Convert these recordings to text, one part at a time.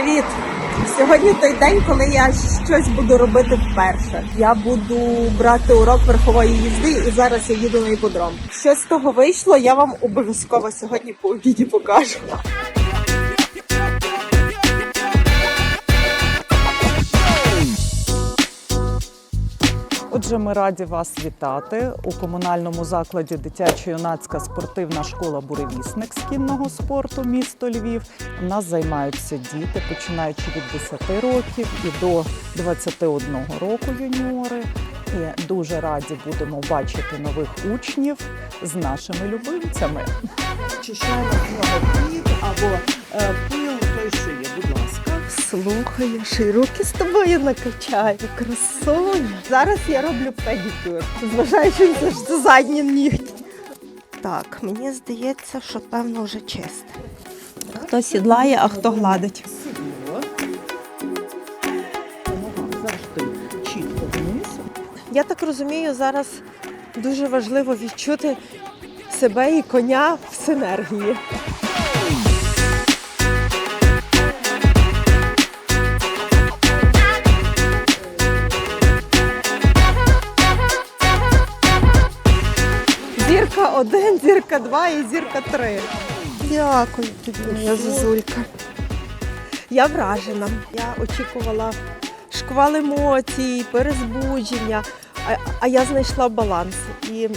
Привіт! Сьогодні той день, коли я щось буду робити вперше. Я буду брати урок верхової їзди, і зараз я їду на іподром. Що з того вийшло, я вам обов'язково сьогодні по обіді покажу. Отже, ми раді вас вітати у комунальному закладі дитячо-юнацька спортивна школа Буревісник з кінного спорту місто Львів. У нас займаються діти, починаючи від 10 років і до 21 року юніори. І дуже раді будемо бачити нових учнів з нашими любимцями. Чищаємо з нього під або Слухай, я руки з тобою накачаю, красуня. Зараз я роблю педикюр, зважаючи на що задні нігті. Так, мені здається, що певно вже чисте. Хто сідлає, а хто гладить. Я так розумію, зараз дуже важливо відчути себе і коня в синергії. Зірка один, зірка два і зірка три. Дякую тобі, моя зозулька. Я вражена. Я очікувала шквал емоцій, перезбудження, а, а я знайшла баланс. І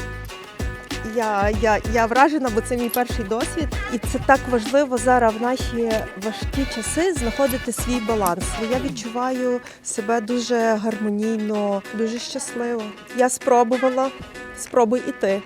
я, я, я вражена, бо це мій перший досвід. І це так важливо зараз в наші важкі часи знаходити свій баланс. Я відчуваю себе дуже гармонійно, дуже щасливо. Я спробувала, спробуй і ти.